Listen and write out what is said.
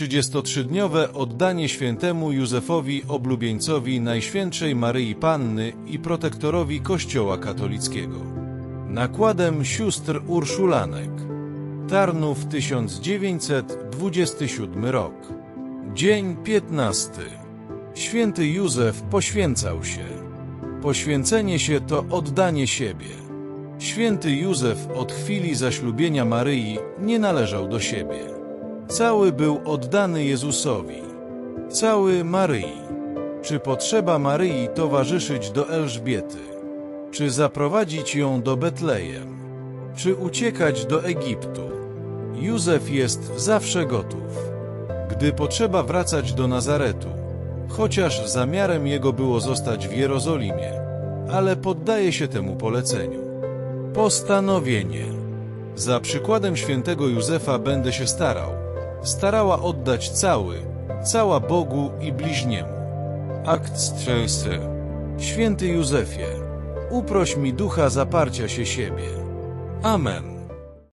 33-dniowe oddanie świętemu Józefowi oblubieńcowi Najświętszej Maryi Panny i protektorowi Kościoła katolickiego. Nakładem sióstr Urszulanek. Tarnów 1927 rok. Dzień 15. Święty Józef poświęcał się. Poświęcenie się to oddanie siebie. Święty Józef od chwili zaślubienia Maryi nie należał do siebie. Cały był oddany Jezusowi. Cały Maryi. Czy potrzeba Maryi towarzyszyć do Elżbiety? Czy zaprowadzić ją do Betlejem? Czy uciekać do Egiptu? Józef jest zawsze gotów. Gdy potrzeba wracać do Nazaretu, chociaż zamiarem jego było zostać w Jerozolimie, ale poddaje się temu poleceniu. Postanowienie. Za przykładem świętego Józefa będę się starał. Starała oddać cały, cała Bogu i bliźniemu. Akt strzęsy. Święty Józefie, uproś mi ducha zaparcia się siebie. Amen.